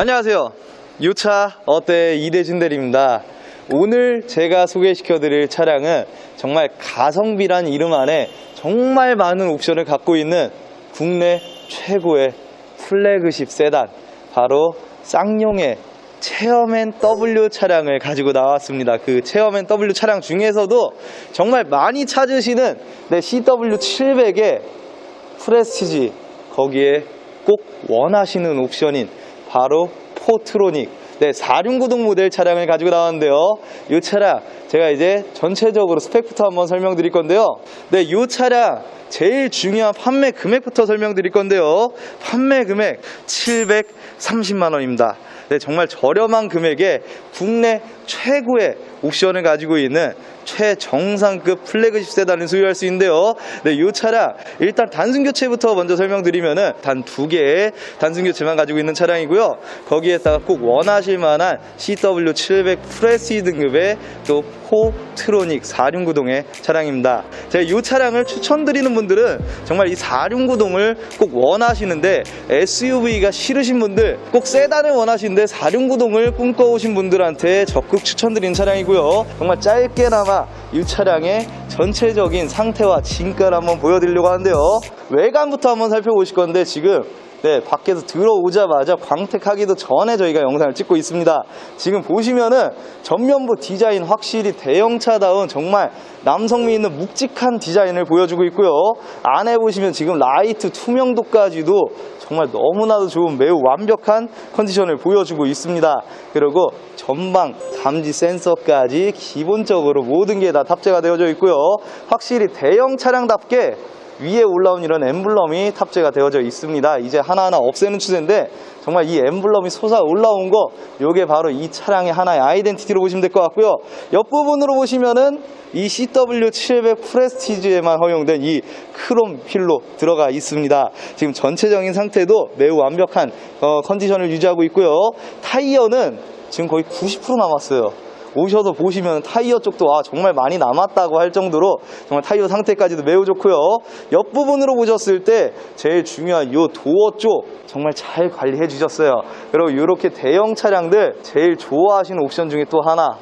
안녕하세요. 유차 어때 이대준 대리입니다. 오늘 제가 소개시켜 드릴 차량은 정말 가성비란 이름 안에 정말 많은 옵션을 갖고 있는 국내 최고의 플래그십 세단 바로 쌍용의 체어맨 W 차량을 가지고 나왔습니다. 그 체어맨 W 차량 중에서도 정말 많이 찾으시는 네, CW700의 프레스티지 거기에 꼭 원하시는 옵션인 바로 포트로닉 네, 4륜구동 모델 차량을 가지고 나왔는데요. 이 차량 제가 이제 전체적으로 스펙부터 한번 설명드릴 건데요. 네, 이 차량 제일 중요한 판매 금액부터 설명드릴 건데요. 판매 금액 730만 원입니다. 네, 정말 저렴한 금액에 국내 최고의 옵션을 가지고 있는 최정상급 플래그십 세단을 소유할 수 있는데요. 네, 이 차량 일단 단순 교체부터 먼저 설명드리면은 단 두 개의 단순 교체만 가지고 있는 차량이고요. 거기에다가 꼭 원하실 만한 CW700 프레시 등급의 또 포트로닉 4륜구동의 차량입니다. 제가 이 차량을 추천드리는 분들은 정말 이 4륜구동을 꼭 원하시는데 SUV가 싫으신 분들 꼭 세단을 원하시는데 4륜구동을 꿈꿔오신 분들한테 적극 추천드리는 차량이고요. 정말 짧게나마 이 차량의 전체적인 상태와 진가를 한번 보여드리려고 하는데요. 외관부터 한번 살펴보실 건데 지금 네, 밖에서 들어오자마자 광택하기도 전에 저희가 영상을 찍고 있습니다. 지금 보시면은 전면부 디자인 확실히 대형차다운 정말 남성미 있는 묵직한 디자인을 보여주고 있고요. 안에 보시면 지금 라이트 투명도까지도 정말 너무나도 좋은 매우 완벽한 컨디션을 보여주고 있습니다. 그리고 전방 감지 센서까지 기본적으로 모든 게 다 탑재가 되어져 있고요. 확실히 대형 차량답게 위에 올라온 이런 엠블럼이 탑재가 되어져 있습니다. 이제 하나하나 없애는 추세인데 정말 이 엠블럼이 솟아 올라온 거 요게 바로 이 차량의 하나의 아이덴티티로 보시면 될 것 같고요. 옆부분으로 보시면은 이 CW700 프레스티지에만 허용된 이 크롬 휠로 들어가 있습니다. 지금 전체적인 상태도 매우 완벽한 어, 컨디션을 유지하고 있고요. 타이어는 지금 거의 90% 남았어요. 오셔서 보시면 타이어 쪽도 아, 정말 많이 남았다고 할 정도로 정말 타이어 상태까지도 매우 좋고요. 옆부분으로 보셨을 때 제일 중요한 이 도어 쪽 정말 잘 관리해 주셨어요. 그리고 이렇게 대형 차량들 제일 좋아하시는 옵션 중에 또 하나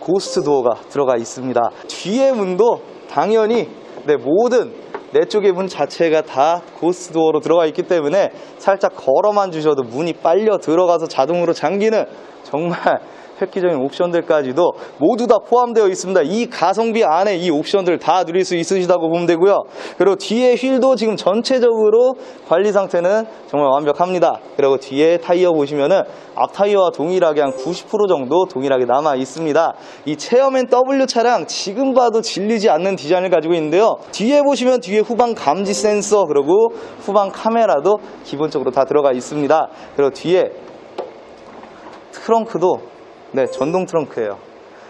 고스트 도어가 들어가 있습니다. 뒤에 문도 당연히 네, 모든 내 쪽의 문 자체가 다 고스트 도어로 들어가 있기 때문에 살짝 걸어만 주셔도 문이 빨려 들어가서 자동으로 잠기는 정말 획기적인 옵션들까지도 모두 다 포함되어 있습니다. 이 가성비 안에 이 옵션들 다 누릴 수 있으시다고 보면 되고요. 그리고 뒤에 휠도 지금 전체적으로 관리 상태는 정말 완벽합니다. 그리고 뒤에 타이어 보시면은 앞 타이어와 동일하게 한 90% 정도 동일하게 남아 있습니다. 이 체어맨 W 차량 지금 봐도 질리지 않는 디자인을 가지고 있는데요. 뒤에 보시면 뒤에 후방 감지 센서 그리고 후방 카메라도 기본적으로 다 들어가 있습니다. 그리고 뒤에 트렁크도 네, 전동 트렁크예요.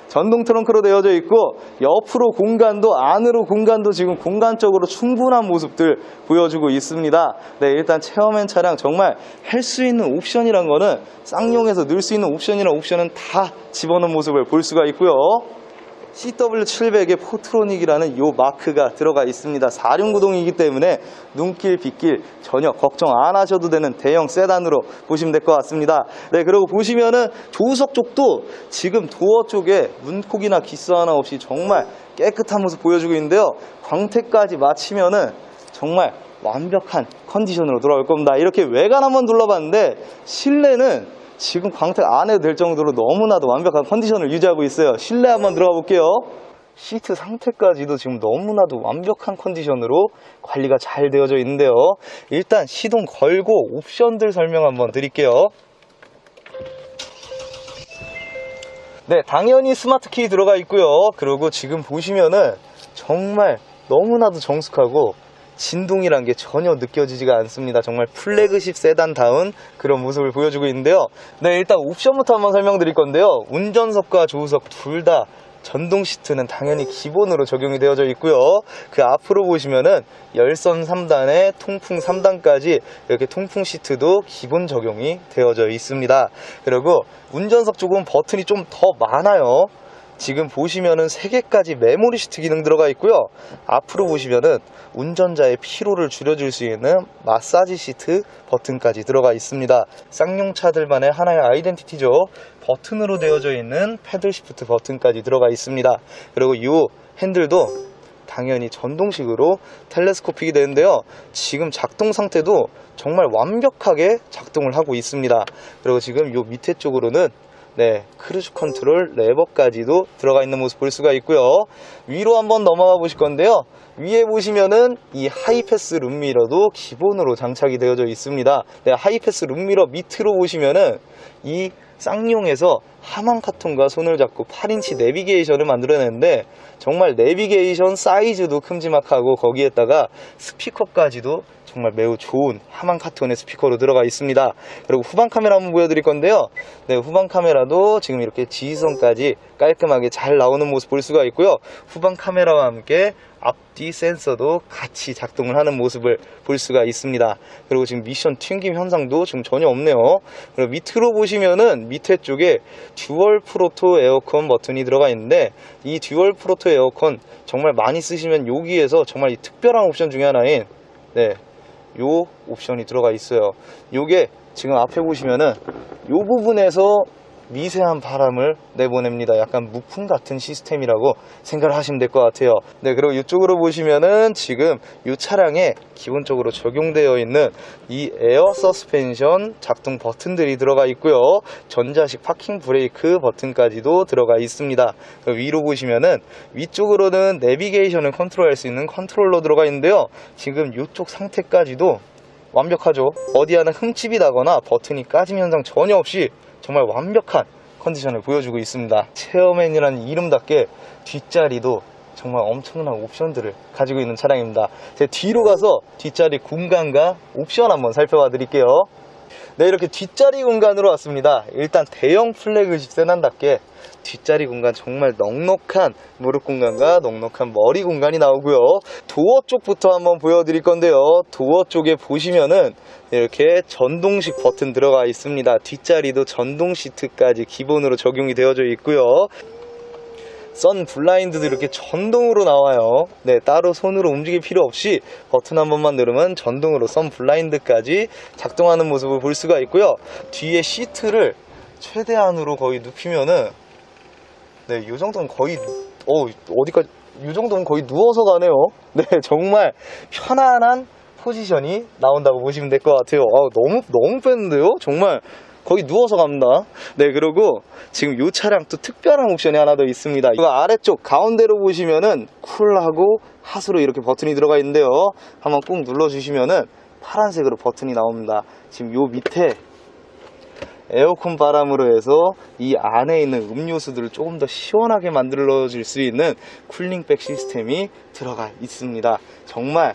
전동 트렁크로 되어져 있고 옆으로 공간도 안으로 공간도 지금 공간적으로 충분한 모습들 보여주고 있습니다. 네, 일단 체험한 차량 정말 할 수 있는 옵션이란 거는 쌍용에서 넣을 수 있는 옵션이란 옵션은 다 집어넣은 모습을 볼 수가 있고요. CW700의 포트로닉이라는 이 마크가 들어가 있습니다. 4륜구동이기 때문에 눈길, 빗길 전혀 걱정 안 하셔도 되는 대형 세단으로 보시면 될 것 같습니다. 네, 그리고 보시면은 조수석 쪽도 지금 도어 쪽에 문콕이나 기스 하나 없이 정말 깨끗한 모습 보여주고 있는데요. 광택까지 마치면은 정말 완벽한 컨디션으로 돌아올 겁니다. 이렇게 외관 한번 둘러봤는데 실내는 지금 광택 안 해도 될 정도로 너무나도 완벽한 컨디션을 유지하고 있어요. 실내 한번 들어가 볼게요. 시트 상태까지도 지금 너무나도 완벽한 컨디션으로 관리가 잘 되어져 있는데요. 일단 시동 걸고 옵션들 설명 한번 드릴게요. 네, 당연히 스마트 키 들어가 있고요. 그리고 지금 보시면은 정말 너무나도 정숙하고 진동이란 게 전혀 느껴지지가 않습니다. 정말 플래그십 세단다운 그런 모습을 보여주고 있는데요. 네, 일단 옵션부터 한번 설명드릴 건데요. 운전석과 조수석 둘 다 전동 시트는 당연히 기본으로 적용이 되어져 있고요. 그 앞으로 보시면은 열선 3단에 통풍 3단까지 이렇게 통풍 시트도 기본 적용이 되어져 있습니다. 그리고 운전석 쪽은 버튼이 좀 더 많아요. 지금 보시면은 3개까지 메모리 시트 기능 들어가 있고요. 앞으로 보시면은 운전자의 피로를 줄여줄 수 있는 마사지 시트 버튼까지 들어가 있습니다. 쌍용차들만의 하나의 아이덴티티죠. 버튼으로 되어져 있는 패들 시프트 버튼까지 들어가 있습니다. 그리고 이 핸들도 당연히 전동식으로 텔레스코픽이 되는데요. 지금 작동 상태도 정말 완벽하게 작동을 하고 있습니다. 그리고 지금 이 밑에 쪽으로는 네, 크루즈 컨트롤 레버까지도 들어가 있는 모습 볼 수가 있고요. 위로 한번 넘어가 보실 건데요. 위에 보시면은 이 하이패스 룸미러도 기본으로 장착이 되어져 있습니다. 네, 하이패스 룸미러 밑으로 보시면은 이 쌍용에서 하만 카톤과 손을 잡고 8인치 내비게이션을 만들어냈는데 정말 내비게이션 사이즈도 큼지막하고 거기에다가 스피커까지도 정말 매우 좋은 하만 카톤의 스피커로 들어가 있습니다. 그리고 후방 카메라 한번 보여드릴 건데요. 네, 후방 카메라도 지금 이렇게 지지선까지 깔끔하게 잘 나오는 모습 볼 수가 있고요. 후방 카메라와 함께 앞뒤 센서도 같이 작동을 하는 모습을 볼 수가 있습니다. 그리고 지금 미션 튕김 현상도 지금 전혀 없네요. 그리고 밑으로 보시면은 밑에 쪽에 듀얼 프로토 에어컨 버튼이 들어가 있는데 이 듀얼 프로토 에어컨 정말 많이 쓰시면 여기에서 정말 이 특별한 옵션 중에 하나인 네, 요 옵션이 들어가 있어요. 요게 지금 앞에 보시면은 요 부분에서 미세한 바람을 내보냅니다. 약간 무풍 같은 시스템이라고 생각을 하시면 될 것 같아요. 네, 그리고 이쪽으로 보시면은 지금 이 차량에 기본적으로 적용되어 있는 이 에어 서스펜션 작동 버튼들이 들어가 있고요. 전자식 파킹 브레이크 버튼까지도 들어가 있습니다. 그리고 위로 보시면은 위쪽으로는 내비게이션을 컨트롤할 수 있는 컨트롤러 들어가 있는데요. 지금 이쪽 상태까지도 완벽하죠. 어디 하나 흠집이 나거나 버튼이 까짐 현상 전혀 없이 정말 완벽한 컨디션을 보여주고 있습니다. 체어맨이라는 이름답게 뒷자리도 정말 엄청난 옵션들을 가지고 있는 차량입니다. 제 뒤로 가서 뒷자리 공간과 옵션 한번 살펴봐 드릴게요. 네, 이렇게 뒷자리 공간으로 왔습니다. 일단 대형 플래그십 세단답게 뒷자리 공간 정말 넉넉한 무릎 공간과 넉넉한 머리 공간이 나오고요. 도어 쪽부터 한번 보여드릴 건데요. 도어 쪽에 보시면은 이렇게 전동식 버튼 들어가 있습니다. 뒷자리도 전동 시트까지 기본으로 적용이 되어져 있고요. 선 블라인드도 이렇게 전동으로 나와요. 네, 따로 손으로 움직일 필요 없이 버튼 한 번만 누르면 전동으로 선 블라인드까지 작동하는 모습을 볼 수가 있고요. 뒤에 시트를 최대한으로 거의 눕히면은 네, 이 정도는 거의 어 어디까지 이 정도는 거의 누워서 가네요. 네, 정말 편안한 포지션이 나온다고 보시면 될 것 같아요. 아, 너무 너무 뺐는데요. 정말 거의 누워서 갑니다. 네, 그리고 지금 이 차량 또 특별한 옵션이 하나 더 있습니다. 이거 아래쪽 가운데로 보시면은 쿨하고 핫으로 이렇게 버튼이 들어가 있는데요. 한번 꾹 눌러주시면은 파란색으로 버튼이 나옵니다. 지금 요 밑에 에어컨 바람으로 해서 이 안에 있는 음료수들을 조금 더 시원하게 만들어 줄 수 있는 쿨링백 시스템이 들어가 있습니다. 정말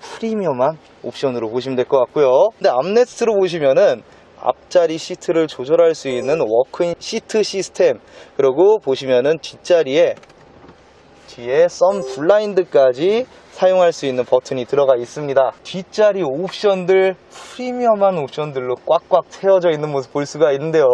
프리미엄한 옵션으로 보시면 될 것 같고요. 근데 암레스트로 보시면은 앞자리 시트를 조절할 수 있는 워크인 시트 시스템. 그리고 보시면은 뒷자리에 뒤에 썬 블라인드까지 사용할 수 있는 버튼이 들어가 있습니다. 뒷자리 옵션들 프리미엄한 옵션들로 꽉꽉 채워져 있는 모습 볼 수가 있는데요.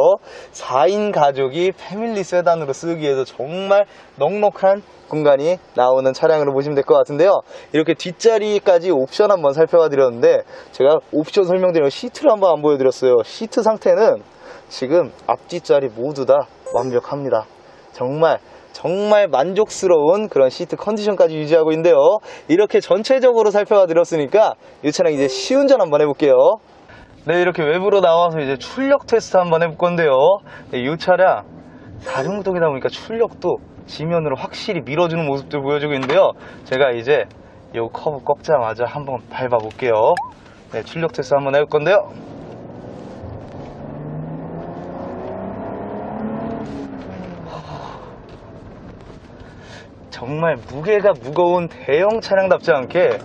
4인 가족이 패밀리 세단으로 쓰기에도 정말 넉넉한 공간이 나오는 차량으로 보시면 될 것 같은데요. 이렇게 뒷자리까지 옵션 한번 살펴봐 드렸는데 제가 옵션 설명드리면 시트를 한번 안 보여드렸어요. 시트 상태는 지금 앞뒷자리 모두 다 완벽합니다. 정말 정말 만족스러운 그런 시트 컨디션까지 유지하고 있는데요. 이렇게 전체적으로 살펴봐 드렸으니까 이 차량 이제 시운전 한번 해볼게요. 네, 이렇게 외부로 나와서 이제 출력 테스트 한번 해볼 건데요. 네, 이 차량 사륜구동이다 보니까 출력도 지면으로 확실히 밀어주는 모습들 보여주고 있는데요. 제가 이제 이 커브 꺾자마자 한번 밟아 볼게요. 네, 출력 테스트 한번 해볼 건데요. 정말 무게가 무거운 대형 차량답지 않게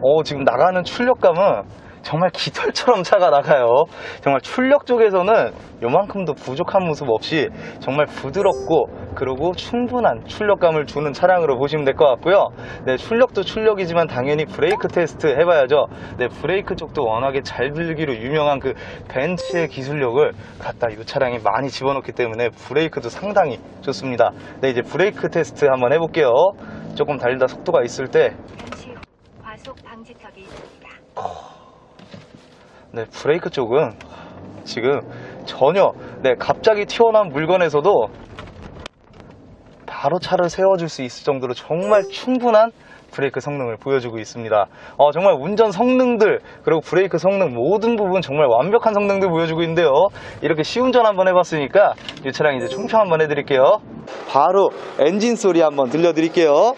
어, 지금 나가는 출력감은 정말 깃털처럼 차가 나가요. 정말 출력 쪽에서는 요만큼도 부족한 모습 없이 정말 부드럽고 그리고 충분한 출력감을 주는 차량으로 보시면 될 것 같고요. 네, 출력도 출력이지만 당연히 브레이크 테스트 해봐야죠. 네, 브레이크 쪽도 워낙에 잘 들기로 유명한 그 벤츠의 기술력을 갖다 이 차량에 많이 집어넣기 때문에 브레이크도 상당히 좋습니다. 네, 이제 브레이크 테스트 한번 해볼게요. 조금 달리다 속도가 있을 때 과속 방지턱이 있습니다. 네, 브레이크 쪽은 지금 전혀 네, 갑자기 튀어나온 물건에서도 바로 차를 세워줄 수 있을 정도로 정말 충분한 브레이크 성능을 보여주고 있습니다. 어, 정말 운전 성능들 그리고 브레이크 성능 모든 부분 정말 완벽한 성능들 보여주고 있는데요. 이렇게 시운전 한번 해봤으니까 이 차량 이제 총평 한번 해드릴게요. 바로 엔진 소리 한번 들려드릴게요.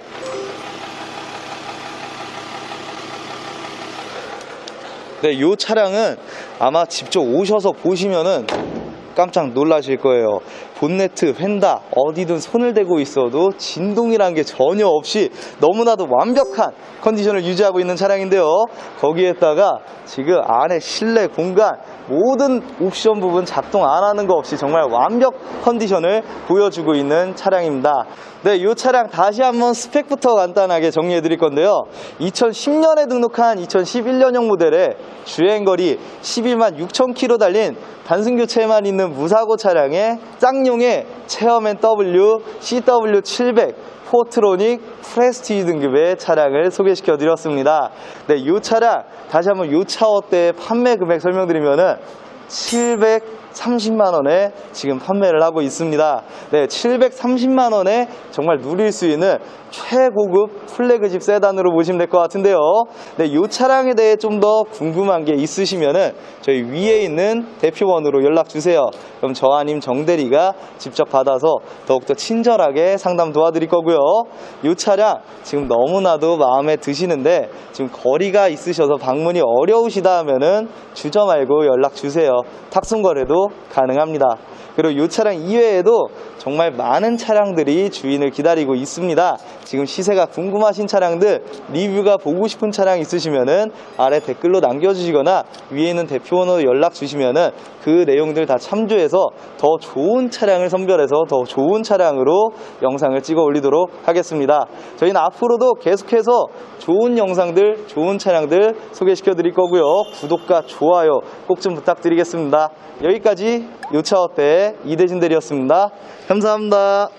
네, 이 차량은 아마 직접 오셔서 보시면은 깜짝 놀라실 거예요. 본네트, 휀다, 어디든 손을 대고 있어도 진동이란 게 전혀 없이 너무나도 완벽한 컨디션을 유지하고 있는 차량인데요. 거기에다가 지금 안에 실내 공간 모든 옵션 부분 작동 안 하는 거 없이 정말 완벽 컨디션을 보여주고 있는 차량입니다. 네, 이 차량 다시 한번 스펙부터 간단하게 정리해 드릴 건데요. 2010년에 등록한 2011년형 모델의 주행거리 11만 6천 킬로 달린 단순 교체만 있는 무사고 차량의 쌍용 의 체어맨 W CW700 포트로닉 프레스티지 등급의 차량을 소개시켜 드렸습니다. 네, 이 차량 다시 한번 이 차어대 판매 금액 설명드리면은 730만 원에 지금 판매를 하고 있습니다. 네, 730만 원에 정말 누릴 수 있는 최고급 플래그십 세단으로 보시면 될 것 같은데요. 네, 이 차량에 대해 좀 더 궁금한 게 있으시면은 저희 위에 있는 대표원으로 연락 주세요. 그럼 저 아님 정대리가 직접 받아서 더욱더 친절하게 상담 도와드릴 거고요. 이 차량 지금 너무나도 마음에 드시는데 지금 거리가 있으셔서 방문이 어려우시다 하면은 주저 말고 연락 주세요. 탁송 거래도 가능합니다. 그리고 이 차량 이외에도 정말 많은 차량들이 주인을 기다리고 있습니다. 지금 시세가 궁금하신 차량들, 리뷰가 보고 싶은 차량 있으시면은 아래 댓글로 남겨주시거나 위에 있는 대표번호로 연락 주시면은 그 내용들 다 참조해서 더 좋은 차량을 선별해서 더 좋은 차량으로 영상을 찍어 올리도록 하겠습니다. 저희는 앞으로도 계속해서 좋은 영상들, 좋은 차량들 소개시켜 드릴 거고요. 구독과 좋아요 꼭 좀 부탁드리겠습니다. 여기까지 요차어때 이대진 대리였습니다. 감사합니다.